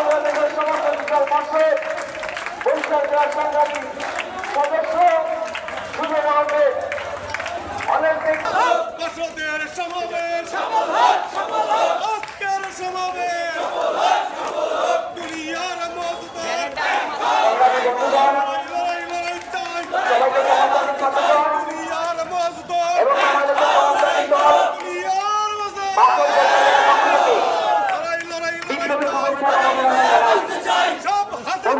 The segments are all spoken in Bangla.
বাংলাদেশের সমাজের বিকাল মাসে বৈশাখ জেলার সদস্য সুযোগ অনেক সমাবেশ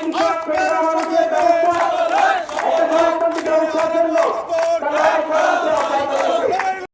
Oscar Ramon Diego, Oscar Ramon Diego,